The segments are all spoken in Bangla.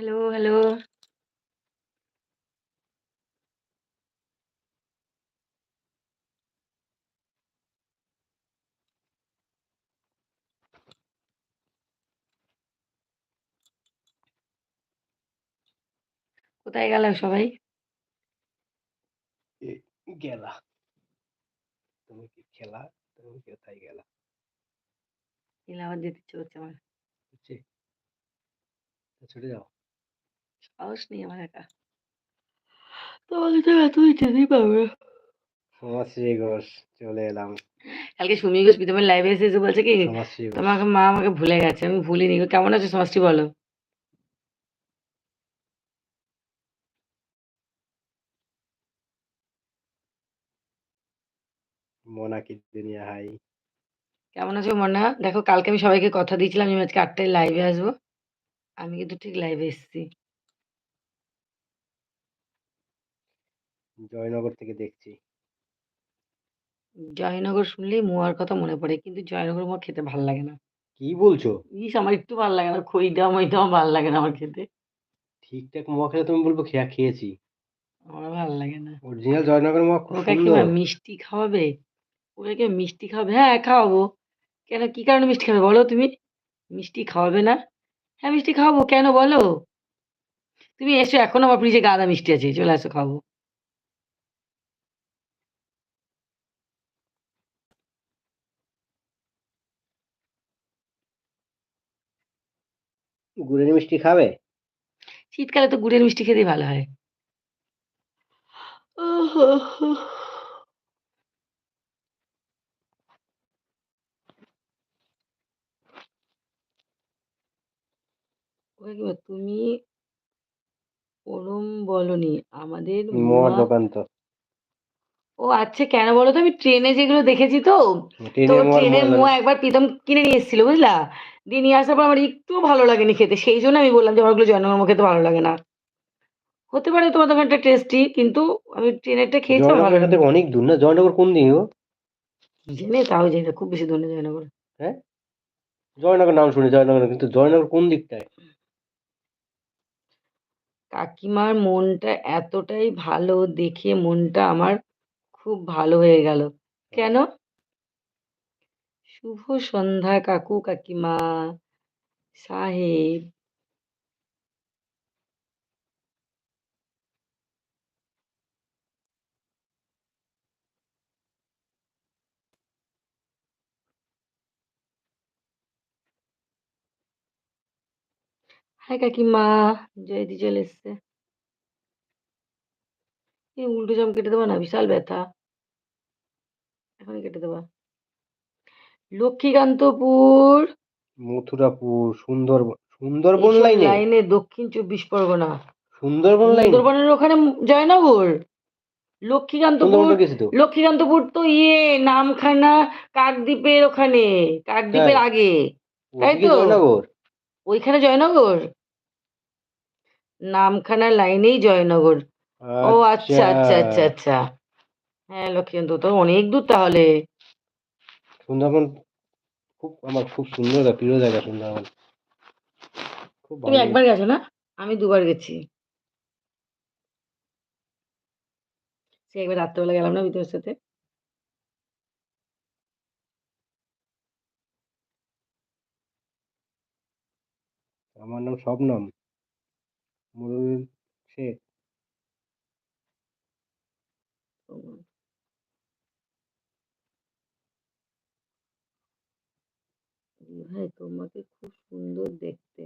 Hello, hello. কোথায় গেল সবাই? গেলা। তুমি কি খেলা? তুমি কোথায় গেলা? এলে আবার যেতে ইচ্ছে করছে আমার। ছুটে যাও। সাহস নেই আমার একা। তোমাকে ছাড়া তুমি যেতেই পারবে না। ঘোষ চলে এলাম। কালকে সুমি ঘোষ প্রীতমের লাইভে এসে, এসে বলছে কি তোমাকে মা আমাকে ভুলে গেছে। আমি ভুলিনি। কেমন আছো সমাজশ্রী বলো? মোনা কি দুনিয়া হাই। কেমন আছো মনা? দেখো কালকে আমি সবাইকে কথা দিয়েছিলাম আমি আজকে ৮ টায় লাইভে আসব। আমি কিন্তু ঠিক লাইভে এসেছি। জয়নগর থেকে দেখছি। জয়নগর শুনলেই মোয়ার কথা মনে পড়ে। কিন্তু জয়নগর মোয়া খেতে ভালো লাগে না। কি বলছো? ইস! আমার একটু ভালো লাগে না। খই দেওয়া মই দেওয়া ভালো লাগে না আমার খেতে। ঠিকঠাক মোয়া খেলে তুমি বলব খেয়া খেয়েছি। আমার ভালো লাগে না। অরিজিনাল জয়নগর মোয়া খুব ও কাকিমা সুন্দর। মিষ্টি খাওয়াবে? ও কাকিমা মিষ্টি খাওয়াবে? হ্যাঁ, খাওয়াবো। কেন কি কারণে মিষ্টি খাওয়াবে বলো তুমি? মিষ্টি খাওয়াবে না? হ্যাঁ, মিষ্টি খাওয়াবো। কেন বলো? তুমি এসো এখন আমার ফ্রিজে গাদা মিষ্টি আছে। চলে আসো খাওয়াবো। গুড়ের মিষ্টি খাবে? শীতকালে তো গুড়ের মিষ্টি খেতেই ভালো হয়। তুমি ওরম বলোনি। আমাদের মোয়া দোকান তো। ও আচ্ছা কেন বলো তো? আমি ট্রেনে যেগুলো দেখেছি তো। তো ট্রেনের মোয়া একবার প্রীতম কিনে নিয়ে এসেছিল বুঝলা? দিয়ে নিয়ে আসার পর আমার একটুও ভালো লাগেনি খেতে। সেই জন্য আমি বললাম যে ওগুলো জয়নগর খেতে ভালো লাগে না। হতে পারে তোমার দোকানটা টেস্টি কিন্তু আমি ট্রেনেরটা খেয়েছি ভালো লাগেনি। অনেক দূর না? জয়নগর কোন দিকে? কি জানি তাও জানি না। খুব বেশি দূর না জয়নগর। হ্যাঁ? জয়নগর নাম শুনি জয়নগর কিন্তু জয়নগর কোন দিকটায়? কাকিমার মনটা এতটাই ভালো দেখে মনটা আমার খুব ভালো হয়ে গেল। কেন? শুভ সন্ধ্যা কাকু কাকিমা, সাহেব। হাই কাকিমা। জয়দি চলে এসছে। এই উল্টো জাম কেটে দেবা না? বিশাল ব্যথা। এখনই কেটে দেবা। লক্ষ্মীকান্তপুর। মথুরাপুর, সুন্দরবন সুন্দরবন লাইনে? লাইনে দক্ষিণ চব্বিশ পরগনা। সুন্দরবন লাইনে? সুন্দরবনের ওখানে জয়নগর। লক্ষ্মীকান্তপুর। লক্ষ্মীকান্তপুর তো ইয়ে নামখানা কাকদ্বীপের ওখানে। কাকদ্বীপের আগে। তাই তো? জয়নগর? ওইখানে জয়নগর? নামখানা লাইনেই জয়নগর। ও আচ্ছা, আচ্ছা, আচ্ছা, আচ্ছা। আচ্ছা। হ্যাঁ, লক্ষ্মীকান্তপুর তো অনেক দূর তাহলে। সুন্দরবন খুব আমার খুব সুন্দর আর প্রিয় জায়গা সুন্দরবন। খুব তুমি একবার গেছো না? আমি দুবার গেছি। সেই একবার রাত্রেবেলা গেলাম না প্রীতমের সাথে? আমার নাম শবনম। মনিরুল শেখ। ও। ভাই তোমাকে খুব সুন্দর দেখতে।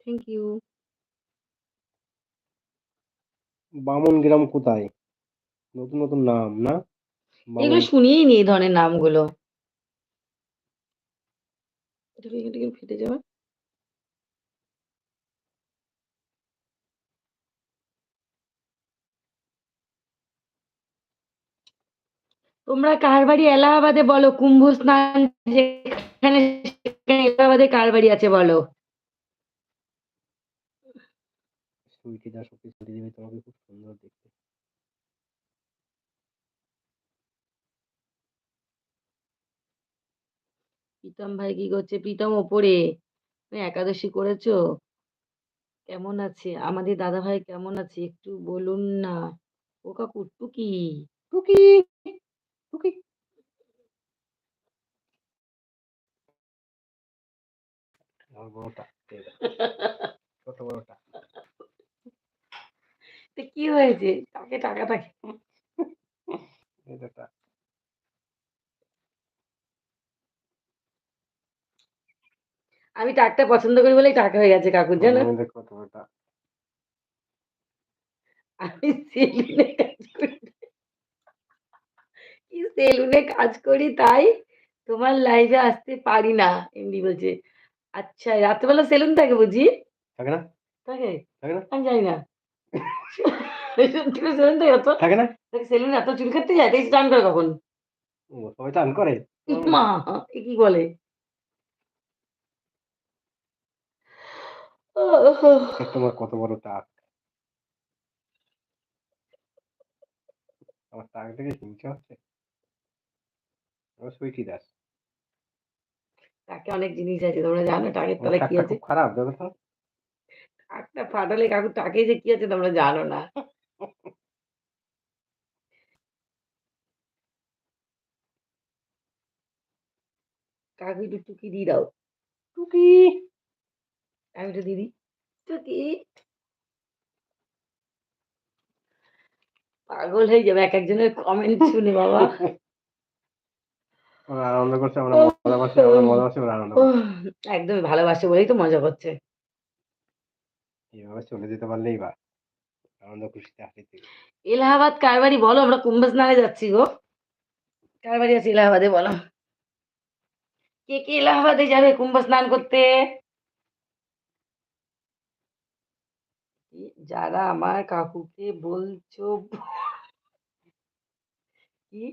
Thank you. বামন গ্রাম কোথায়? নতুন, নতুন নাম না? এগুলো শুনিয়েই নি এই ধরনের নামগুলো। এটাকে এখান থেকে ফেটে যাবে? তোমরা কার বাড়ি এলাহাবাদে বলো? কুম্ভ স্নান যেখানে এলাহাবাদে কার বাড়ি আছে বলো? সুইটি দাস অফিস দিদি তোমাকে খুব সুন্দর দেখতে। প্রীতম ভাই কি করছে? প্রীতম ওপরে। তুমি একাদশী করেছ? কেমন আছে? আমাদের দাদাভাই কেমন আছে? একটু বলুন না। ও কাকু টুকি। টুকি, তো কি হয়েছে? তাকে টাকা থাকে। আমি টাকটা পছন্দ করি বলেই টাকা হয়ে গেছে কাকুর জানো? আমি সেলুনে কাজ করি। তাই তোমার লাইভে আসতে পারি না। এমডি বলছে। আচ্ছা রাত্রেবেলা সেলুন থাকে বুঝি? থাকে না? থাকে? থাকে না? আমি জানি না। সেলুন থাকে এত? থাকে না? তাকে সেলুনে এত চুল কাটতে যায়? তা স্নান করে কখন? সবাই চান করে? মা! কি বলে? তোমার কত বড় টাক। আমার টাক দেখে হিংসা হচ্ছে? দাস। টাকে অনেক জিনিস আছে তোমরা জানো টাকের আমার তলায় কি আছে? খারাপ তো। টাকটা ফাটালে টাকে যে কি আছে তোমরা জানো না। কাকু একটু টুকি দিয়ে দাও। টুকি। আমি একটু দিয়ে দিই। টুকি। পাগল হয়ে যাবে এক একজনের কমেন্ট শুনে বাবা। ওরা আনন্দ করছে আমরা মজা পাচ্ছি, আমরা মজা পাচ্ছি ওরা আনন্দ একদমই ভালোবাসে বলেই তো মজা করছে। এভাবে চলে যেতে পারলেই বা আনন্দ খুশিতে হাসিতে। এলাহাবাদ কার বাড়ি বলো? আমরা কুম্ভ স্নানে যাচ্ছি গো। কার বাড়ি আছে এলাহাবাদে বলো? কে, কে এলাহাবাদে যাবে কুম্ভ স্নান করতে? যারা আমার কাকুকে বলছো কি?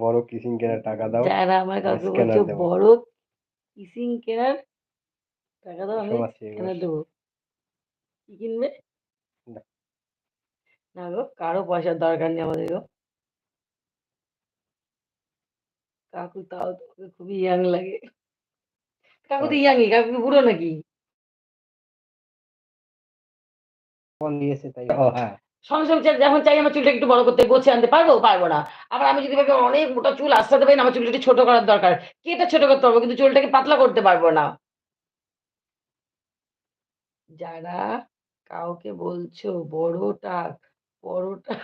বড় কিসিং কেনার টাকা দাও। যারা আমার বলছো। বড় কিসিং কেনার টাকা দাও আমি দেবো। কি কিনবে? না। গো কারও পয়সার দরকার নেই আমাদের গো। কাকু তাও তোমাকে খুবই ইয়াং লাগে। কাকু তো। ইয়াংই, কাকু কি বুড়ো নাকি? ফোন দিয়েছে তাই ও হ্যাঁ। সঙ্গে, সঙ্গে যখন চাই আমার চুলটা একটু বড় করতে গোছে আনতে পারব? পারব না। আবার আমি যদি ভাবি অনেক মোটা চুল আঁচড়াতে পারি আমার চুলটা ছোট করার দরকার। কেটে ছোট করতে পারব কিন্তু চুলটাকে পাতলা করতে পারব না। যারা কাউকে বলছো বড় টাক, বড় টাক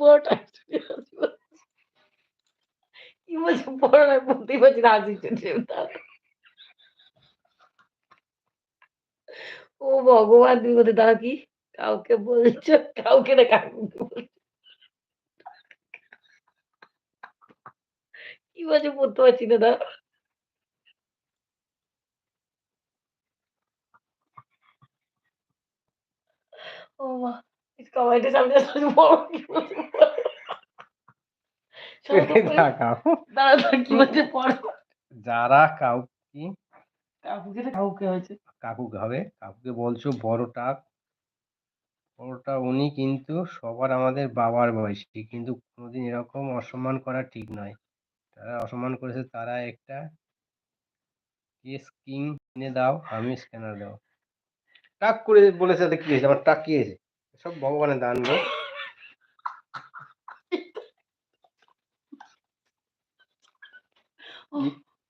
বড় টাক কি বলছো? বড় বলতেই পারছি না হাসি চলছে তার। ও ভগবান! তুমি কোথায় দাঁড়াও কি? কাউকে বলছো কাউকে না কাকুকে বলছো। কি বলছো পড়তে পারছি না দাঁড়াও। ও মা! কমেন্টের সামনে আসলে বড় কি বলছে কি বলছে পড়ো। যারা কাউ কি? কাকুকে না কাকুকে হয়েছে। কাকুকে হবে। কাকুকে বলছো বড় টাক। বড়টা উনি কিন্তু সবার আমাদের বাবার বয়সী। কিন্তু কোনোদিন এরকম অসম্মান করা ঠিক নয়। যারা অসম্মান করেছে তারা একটা কেস কিং কিনে দাও, আমি স্ক্যানার দাও টাক করে বলেছে তাতে কি হয়েছে? আমার টাক কি হয়েছে? সব ভগবানের দান গো।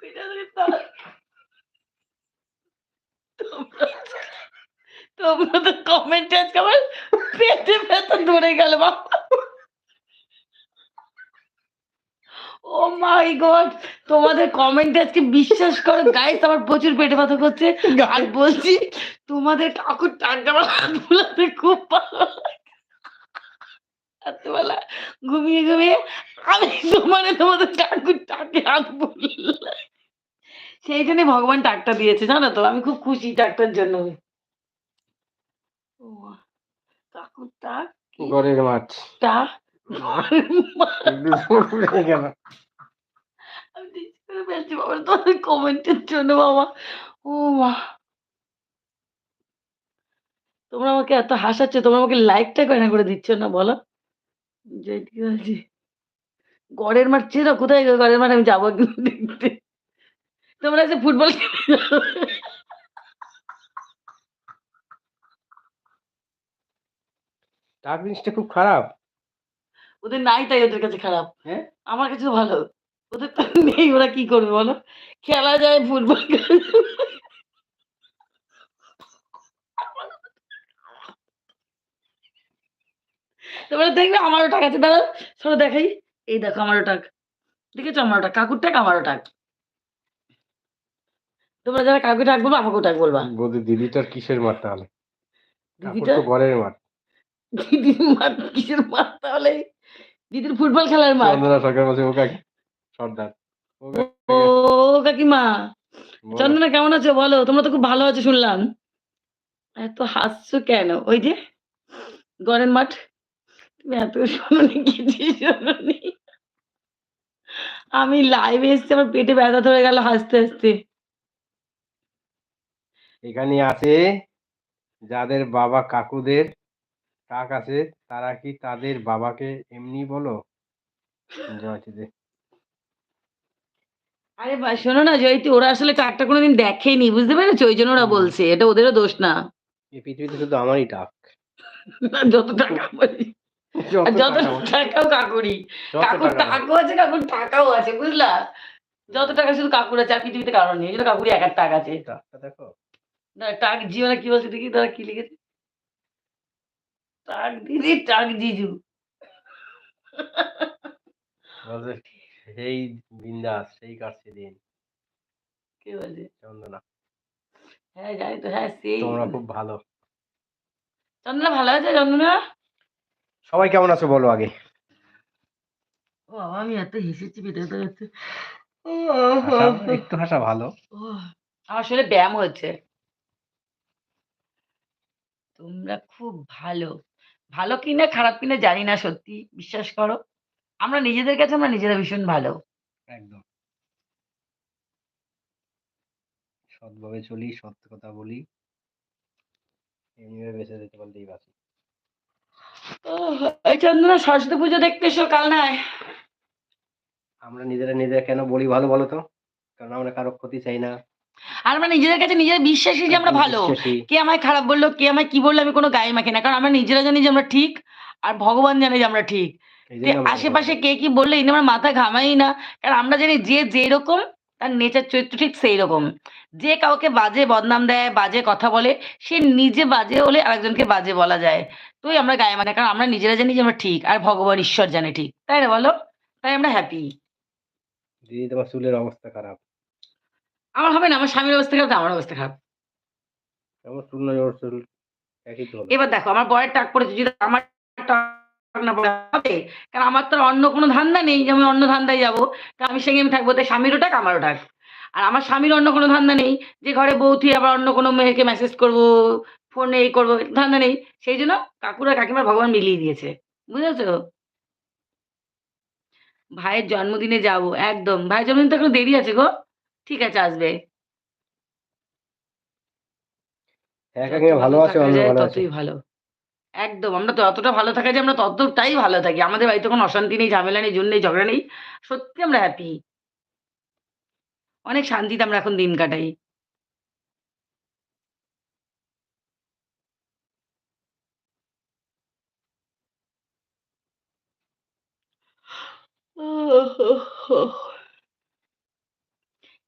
পেটে। তোমরা তোমাদের কমেন্টে আজকে আমার পেটে ব্যথা ধরে গেল বাবা। Oh my god! তোমাদের কমেন্টে আজকে বিশ্বাস করো গাইস আমার প্রচুর পেটে ব্যথা করছে। আর বলছি তোমাদের কাকুর টাকটা আমার হাত বুলাতে খুব ভালো। রাত্রিবেলা ঘুমিয়ে, ঘুমিয়ে আমি মানে তোমাদের কাকুর টাকে হাত বুললাম। সেই জন্য ভগবান টাকটা দিয়েছে জানো তো? আমি খুব খুশি টাকটার জন্য। ও কাকুর টাক ঘরের মাছ। কমেন্টের জন্য বাবা। ও মা! তোমরা আমাকে এত হাসাচ্ছ, তোমরা আমাকে লাইকটা কেন করে দিচ্ছ না বলো? যেদিকে আছি। গড়ের মাঠ চেনো? কোথায় গড়ের মাঠ? আমি যাব দেখতে। তোমরা যে ফুটবল খেলো জিনিসটা খুব খারাপ। ওদের নাই তাই ওদের কাছে খারাপ। হ্যাঁ? আমার কাছে তো ভালো। ওদের তো নেই ওরা কি করবে বলো? খেলা যায় ফুটবল তোমরা দেখবে আমারও টাক আছে। দাঁড়াও সরো দেখাই। এই দেখো আমারও টাক। দেখেছ আমারও টাক? কাকুর টাক আমারও টাক। তোমরা যারা কাউকে টাক বলব আমাকেও টাক বলবা। বৌদি দিদিটার কিসের মার তাহলে? দিদিটা? তো ঘরের মাঠ দিদির মার কিসের মার তাহলে? দিদির ফুটবল খেলার মার। চন্দনা সরকার বলছে ও কাকি সর্দার। ও কাকি, কাকিমা বলো। চন্দনা কেমন আছো? বলো তোমরা তো খুব ভালো আছো শুনলাম। এত হাসছো কেন? ওই যে গরের মাঠ। তুমি এত শোনি কিছু শোনি আমি লাইভে এসছি আমার পেটে ব্যথা ধরে গেল হাসতে হাসতে। এখানে আছে যাদের বাবা কাকুদের টাক আছে তারা কি তাদের বাবাকে এমনি বলো? জয়টিতে আরে বা শোনো না জয়তি ওরা আসলে কাকটা কোনোদিন দেখেনি বুঝতে পেরেছ? ওই জন্য ওরা বলছে এটা ওদেরও দোষ না। এই পৃথিবীতে শুধু আমারই টাক। যত টাকা বলি। যত টাকাও কাকুরি কাকুর। টাকাও আছে কাকুর টাকাও আছে বুঝলা? যত টাকা শুধু কাকুর আছে আর পৃথিবীতে কারণ নেই এই জন্য কাকুরি এক এক টাকা আছে। টাকটা দেখো। না টাক কি বলছে দেখি তারা কি লিখেছে? টাক দিদি টাক জিজু। সেই বিন্দাস সেই কাটছে দিন। কে বলছে? চন্দনা। হ্যাঁ জানি তো হ্যাঁ সেই। তোমরা খুব ভালো। চন্দনা ভালো আছে চন্দনা? সবাই কেমন আছো বলো আগে। ও বাবা, আমি এত হেসেছি পেটে হাসা- একটু হাসা ভালো। আমার আসলে ব্যায়াম হচ্ছে। তোমরা খুব ভালো। ভালো কিনা খারাপ কিনা জানি না সত্যি বিশ্বাস করো। আমরা নিজেদের কাছে আমরা নিজেরা ভীষণ ভালো। একদম। সৎভাবে চলি সত্য কথা বলি। এমনিভাবে বেঁচে যেতে পারলেই বাঁচি। এই চন্দনা সরস্বতী পুজো দেখতে এসো কাল নয় আমরা নিজেরা নিজেরা কেন বলি ভালো বলো তো? কারণ আমরা কারও ক্ষতি চাই না। আর আমরা নিজেদের কাছে নিজেরা বিশ্বাসী যে আমরা ভালো। কে আমায় খারাপ বলল কে আমায় কি বলল আমি কোনো গায়ে মাখি না। কারণ আমরা নিজেরা জানি যে আমরা ঠিক আর ভগবান জানে যে আমরা ঠিক। আশেপাশে কে কি বললে এই নিয়ে আমার মাথা ঘামাই না। কারণ আমরা জানি যে যেরকম তার নেচার চরিত্র ঠিক সেই রকম যে কাউকে বাজে বদনাম দেয় বাজে কথা বলে সে নিজে বাজে হলে আরেকজনকে বাজে বলা যায়। তোই আমরা গায়ে মানে কারণ আমরা নিজেরা জানি যে আমরা ঠিক আর ভগবান ঈশ্বর জানে ঠিক। তাই না বলো? তাই আমরা হ্যাপি দিদি তোমার চুলের অবস্থা খারাপ। আমার হবে না আমার স্বামীর অবস্থা খারাপ আমার অবস্থা খারাপ। এবার দেখো আমার বয়ের টাক পড়েছে যদি আমার টাক না পড়ে হবে কারণ আমার তো অন্য কোনো ধান্দা নেই যে আমি অন্য ধান্দায় যাব। তা আমি সঙ্গে আমি থাকব তাই স্বামীরও টাক আমারও টাক। আর আমার স্বামীর অন্য কোনো ধান্দা নেই যে ঘরে বউ থুয়ে আবার অন্য কোনো মেয়েকে মেসেজ করব ফোনে এই করব ধান্দা নেই। সেই জন্য কাকুরা কাকিমার ভগবান মিলিয়ে দিয়েছে। বুঝেছ? ভাইয়ের জন্মদিনে যাব একদম। ভাইয়ের জন্মদিন তো এখনও দেরি আছে গো। ঠিক আছে আসবে। হ্যাঁ ভালো ততই ভালো। একদম আমরা তো ভালো থাকা যায় আমরা ততটাই ভালো থাকি। আমাদের বাড়িতে কোনো অশান্তি নেই ঝামেলা নেই জন্য নেই ঝগড়া নেই। সত্যি আমরা হ্যাপি অনেক শান্তিতে আমরা এখন দিন কাটাই।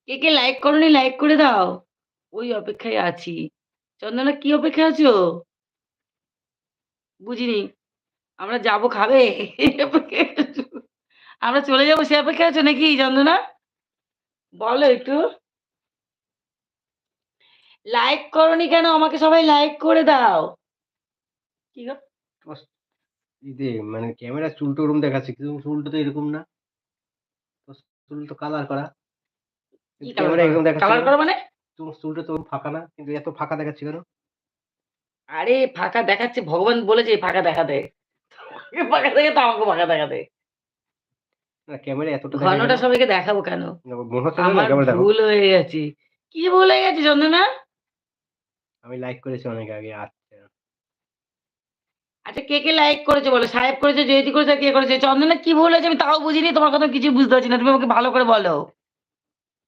কে কে লাইক করনি লাইক করে দাও। ওই অপেক্ষায় আছি। চন্দনা, কি অপেক্ষায় আছো? বুঝিনি। আমরা যাব খাবে? আছো? আমরা চলে যাব সে অপেক্ষায় আছো নাকি, চন্দনা? বলো একটু। লাইক করনি কেন? আমাকে সবাই লাইক করে দাও। কি গো? ইদে মানে ক্যামেরা চুলটা ওরকম দেখাচ্ছে, কিন্তু চুলটা তো এরকম না। চুল তো কালার করা। Camera colour? মানে? তোমার চুলটা তো ফাঁকা না কিন্তু এত ফাঁকা দেখাচ্ছে কেন? আরে ফাঁকা দেখাচ্ছে ভগবান বলেছে ফাঁকা ফাঁকা দেখাতে আমাকে ফাঁকা দেখাতে না ক্যামেরা এতটা দেখা ঘনটা কেন? সবাইকে দেখাবো কেন? আমার ভুল হয়ে গেছে। কি ভুল হয়ে গেছে চন্দনা? আমি লাইক করেছি অনেক আগে আচ্ছা। আচ্ছা কে কে লাইক করেছে বলো? সাহেব করেছে জয়তি করেছে কে করেছে? চন্দনা কি ভুল হয়েছে আমি তাও বুঝিনি তোমার কথা কিছু বুঝতে পারছি না। তুমি আমাকে ভালো করে বলো।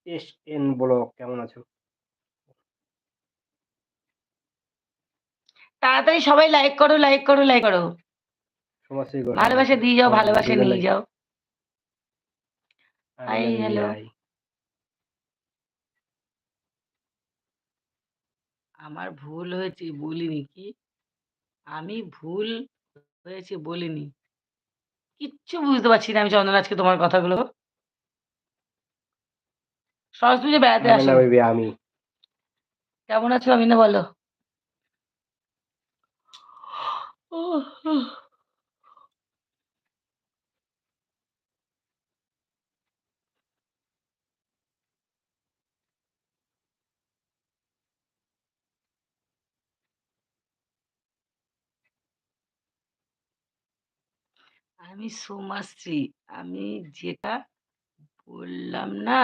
এস এন ব্লগ কেমন আছো তাড়াতাড়ি সবাই লাইক করো লাইক করো লাইক করো। ভালোবাসা দিয়ে যাও ভালোবাসা নিয়ে যাও hello. hi. আমার ভুল হয়েছে বলিনি কি আমি ভুল হয়েছে বলিনি কিচ্ছু বুঝতে পারছি না আমি চন্দন আজকে তোমার কথাগুলো সরস্বতী পুজো বেড়াতে আসো আমি। কেমন আছো আমি না বলো? আমি সোমাশ্রী। আমি যেটা বললাম না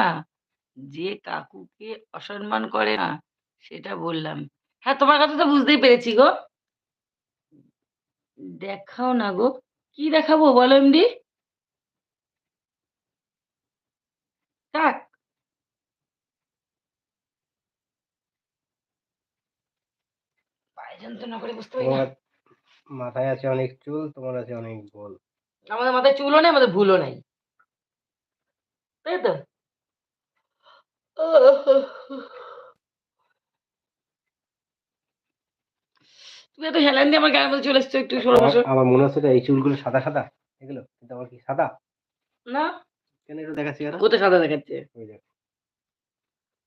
যে কাকুকে অসম্মান করে না সেটা বললাম। হ্যাঁ তোমার কথা তো বুঝতেই পেরেছি গো। দেখাও না গো। কি দেখাবো বলো এমডি? কাক যন্ত্রণা করে বুঝতে পারি না। মাথায় আছে অনেক চুল তোমার আছে অনেক বল। আমাদের মাথায় চুলও নেই আমাদের ভুলও নেই। তাই তো? তুমি এত হেলান দিয়ে আমার গায়ের মধ্যে চলে এসছো একটু আমার- মনে হচ্ছে এই চুলগুলো সাদা সাদা এগুলো? কিন্তু আমার কি সাদা? না। কেন একটু দেখাচ্ছি কোথায় সাদা দেখাচ্ছে।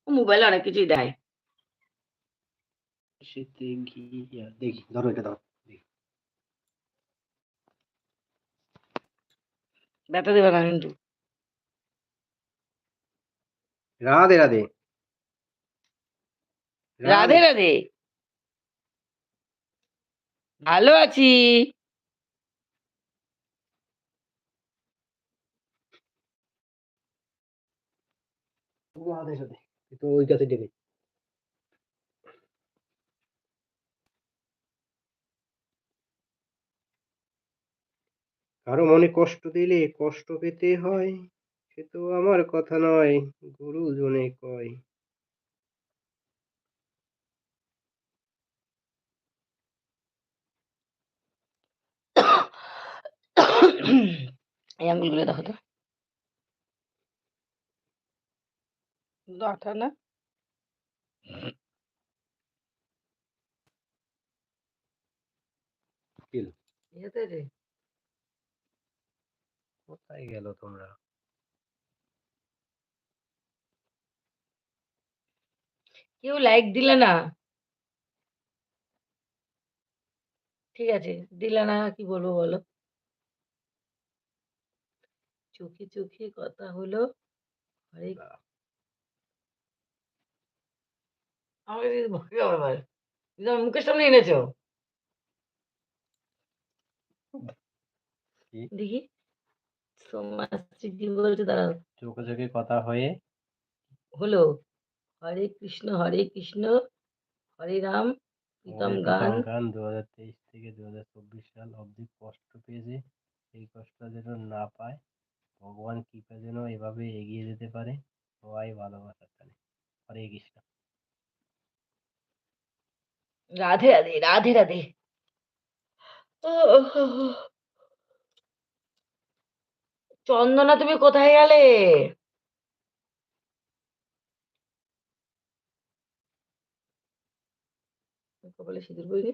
মোবাইলে অনেক কিছুই দেয়। দেখি ধরো এটা ধরো ব্যথা দেবে না কিন্তু। রাধে রাধে। রাধে রাধে। ভালো আছি। রাধে রাধে। তো ওই কাছে ডেকে। কারও মনে কষ্ট দিলে কষ্ট পেতে হয়। সে তো আমার কথা নয় গুরুজনে কয়। এই আঙ্গুলগুলো দেখো তো। আঠা না? কোথায় গেল তোমরা? কেউ লাইক দিলে না। ঠিক আছে দিলে না কি বলব বলো? চোখে চোখে কথা হলো। আরে আমাকে মুখের সামনে এনেছো। দেখি। সোমাশ্রী কি বলছে দাঁড়াও। চোখে চোখে কথা হয়ে হলো। হরে কৃষ্ণ হরে কৃষ্ণ হরে রাম প্রীতম গান। গান দু হাজার তেইশ থেকে দু হাজার চব্বিশ সাল অবধি কষ্ট পেয়েছে। সেই কষ্ট যেন না পায় ভগবান কৃপা যেন এভাবে এগিয়ে যেতে পারে সবাই ভালোবাসার টানে। হরে কৃষ্ণ। রাধে রাধে রাধে রাধে। চন্দনা তুমি কোথায় গেলে? কপালে সিঁদুর পরিনি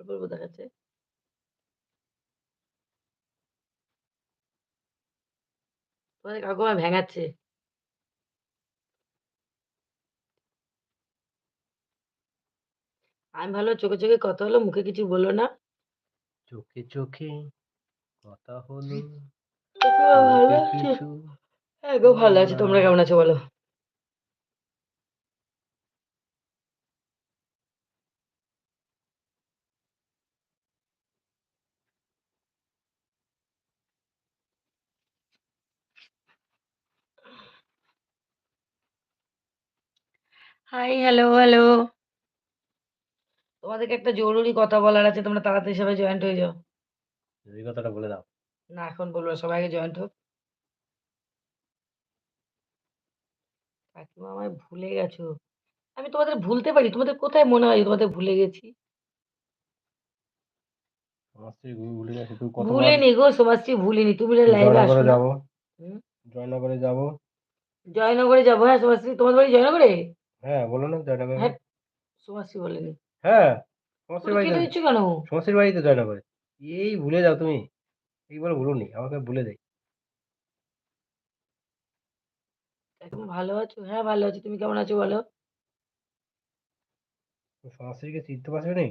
অল্প অল্প দেখাচ্ছে। তোমাদের ভেঙাচ্ছে। আমি ভালো চোখে চোখে কথা হলো মুখে কিছু বলল না। চোখে চোখে কথা হলো। ভালো হ্যাঁ গো ভালো আছে। তোমরা কেমন আছো বলো? হাই হ্যালো হ্যালো তোমাদেরকে একটা জরুরি কথা বলার আছে তোমরা তাড়াতাড়ি সবাই জয়েন্ট হয়ে যাও এই কথাটা বলে দাও না এখন বলব সবাই আগে জয়েন্ট হোক কাকিমা আমায় ভুলে গেছো। আমি তোমাদের ভুলতে পারি? তোমাদের কোথায় মনে হয় তোমাদের ভুলে গেছি? ভুলিনি গো সোমাশ্রী ভুলিনি। তুমি লাইভে আসো জয়নগরে না। যাব জয়নগরে যাব জয়নগরে যাব হ্যাঁ সোমাশ্রী তোমাদের বাড়ি জয়নগরে? হ্যাঁ বলো না জয়নগরে হ্যাঁ বলেনি। হ্যাঁ বাড়িতে কেটে কেন? বাড়িতে জয়নগরে এই ভুলে যাও তুমি এইবার ভুলোনি আমাকে ভুলে দেয় কাকিমা ভালো আছো? হ্যাঁ ভালো আছি। তুমি কেমন আছো বলো? সমাজসেবীকে চিনতে পারছ নি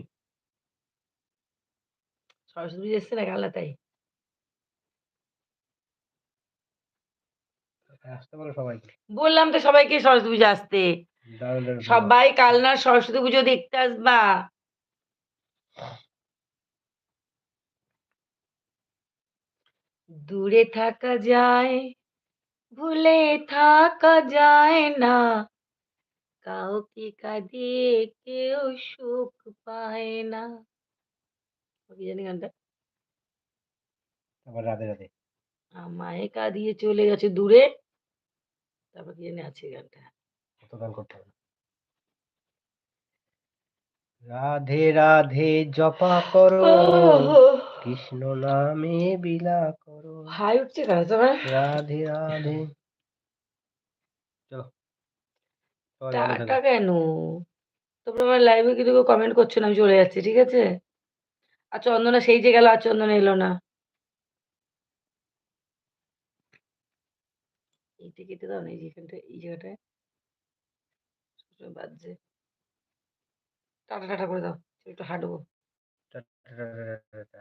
সরস্বতী পুজো এসছে না কালনা তাই। আসতে পারো সবাইকে বললাম তো সবাইকে সরস্বতী পুজো আসতে। সবাই কালনার সরস্বতী পুজো দেখতে আসবা। দূরে থাকা যায়, ভুলে থাকা যায় না। কাউকে কাঁদিয়ে কেউ সুখ পায় না। জানি গানটা? রাধে রাধে আমায় কাঁদিয়ে চলে গেছে দূরে। তারপর কি জানি আছে গানটা। অত করতে হবে রাধে রাধে জপা করো কৃষ্ণ নামে বিলা করো হাই উঠছে কেন তোমার? রাধে রাধে চলো থেকো কেন? তোমরা আমার লাইভে কিন্তু কমেন্ট করছ না। আমি চলে যাচ্ছি। ঠিক আছে? আর চন্দনা সেই যে গেল আর চন্দনা এলো না। কেটে দাও না এই যে এখানটায় এই জায়গাটায়। বাজছে। টাটা টাটা করে দাও। একটু হাঁটবো। টাটা টাটা।